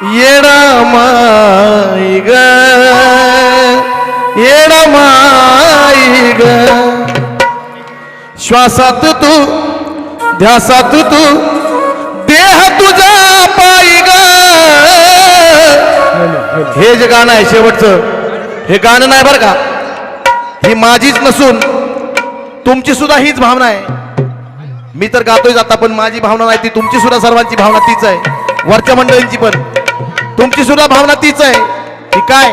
येडा माई ग येडा माई ग श्वासात तू ध्यासात तू देह तुझा पायी ग हे जे गाणं आहे शेवटचं हे गाणं नाही बरं का ही माझीच नसून तुमची सुद्धा हीच भावना आहे मी तर गातोय जाता पण माझी भावना नाही ती तुमची सुद्धा सर्वांची भावना तीच आहे वरच्या मंडळींची पण तुमची सुद्धा भावना तीच आहे. की काय?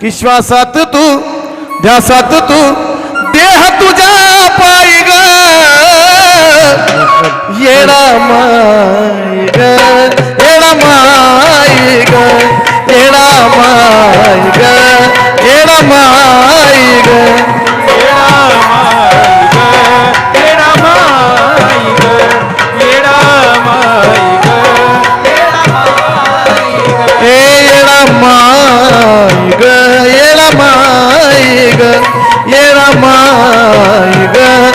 की श्वासात तू ध्यासात तू देह तुझ्या पायी ग. येणार येडा माई ग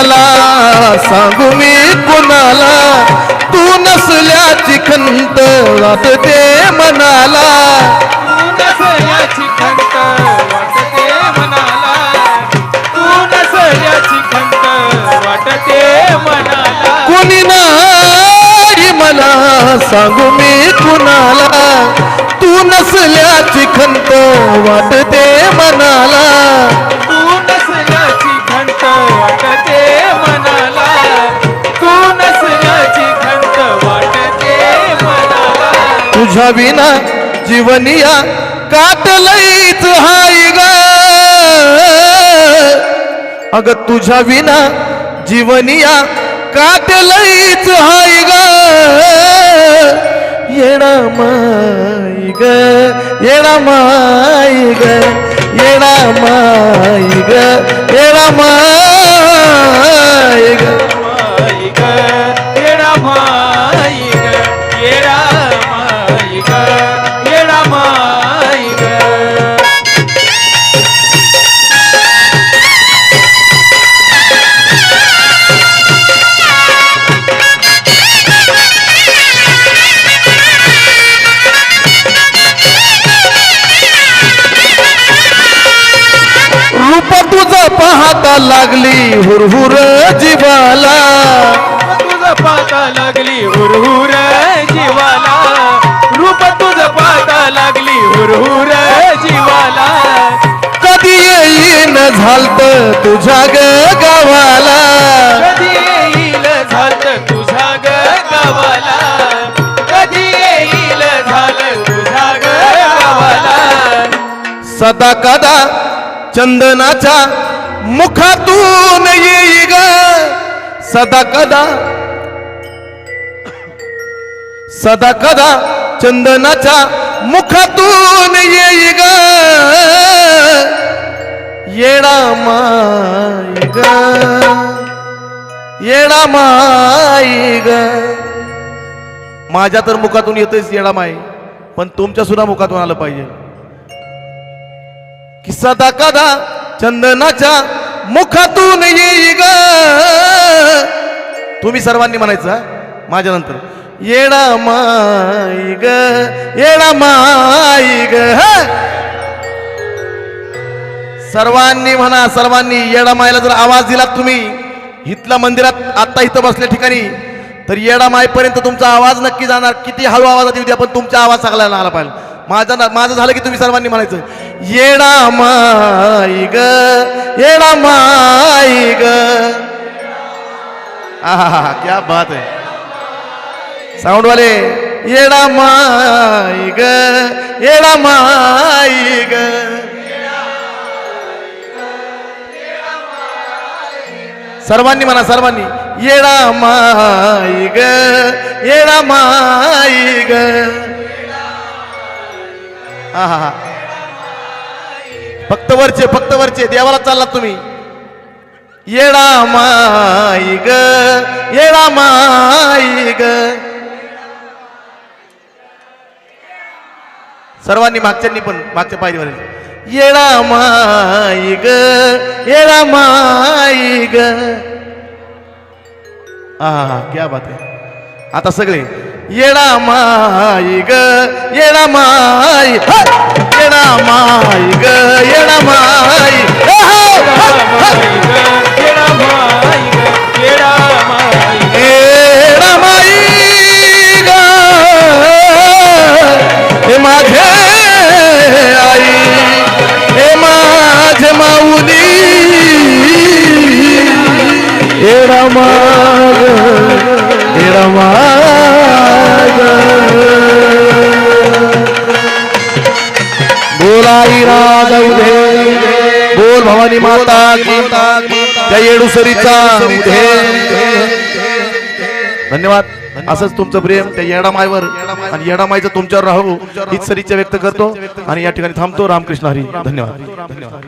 मला सांगू मी कुणाला? तू नसल्याची खंत वाटते मनाला. कुणी नाही मला सांगू मी कुणाला? तू नसल्याची खंत वाटते मनाला. तुझ्या विना जीवनिया काटलईच हाय ग. अग तुझ्या विना जीवनिया काटलईच हाय ग. येणा माई ग येणा माई ग येणा माई ग येणा माई पाहता लागली हुरहुर जीवाला. तुझं पाहता लागली हुरहुर जीवाला. रूप तुझं पाहता लागली हुरहुर जीवाला. कधी येईन झालत तुझ्या ग गावाला. कधी येईल झालं तुझ्या ग गावाला. कधी येईल झालं तुझ्या ग गावाला. सदा कदा चंदनाच्या मुखातून येई ग सदा कदा सदा कदा चंदनाच्या मुखातून येई ग येडा माई ग येडा माई ग माझ्या तर मुखातून येतेच येडा माई पण तुमच्या सुद्धा मुखातून आलं पाहिजे. की सदा कदा चंदनाच्या मुखातून येई ग तुम्ही सर्वांनी म्हणायचं माझ्या नंतर येडा माई ग येडा माई ग सर्वांनी म्हणा सर्वांनी येडा मायला जर आवाज दिला तुम्ही इथल्या मंदिरात आत्ता इथं बसल्या ठिकाणी तर येडा मायपर्यंत तुमचा आवाज नक्की जाणार. किती हळू आवाजात येऊ द्या पण तुमचा आवाज सगळ्यांना आला पाहिजे. माझा ना- माझं झालं की तुम्ही सर्वांनी म्हणायचं. येडा माई ग येडा माई ग हा क्या बात है साऊंड वाले येडा माई ग येडा माई ग सर्वांनी म्हणा सर्वांनी. येडा माई ग येडा माई ग हा हा हा फक्त वरचे फक्त वरचे. देवाला चाललात तुम्ही. येडा माई ग येडा माई ग. सर्वांनी मागच्यांनी पण मागच्या पायरीवर येडा माई ग येडा माई ग. हा हा क्या बात आहे. आता सगळे येडा माई ग येडा माई ह! येडा माई ग येडा माई ह, ह, ह, ह! येडा माई ग, येडा माई ग. येडा माई ग हे माझे आई हे माझे माऊली येडा माग बोलाई राजा उधे। बोल भवानी माता त्या येडुसरीचा उधे। धन्यवाद. असंच तुमचं प्रेम त्या येडामायवर आणि येडामाईचं तुमच्यावर राहू हीच सरीच्या व्यक्त करतो आणि या ठिकाणी थांबतो. रामकृष्ण हरी धन्यवाद धन्यवाद धन्यवाद.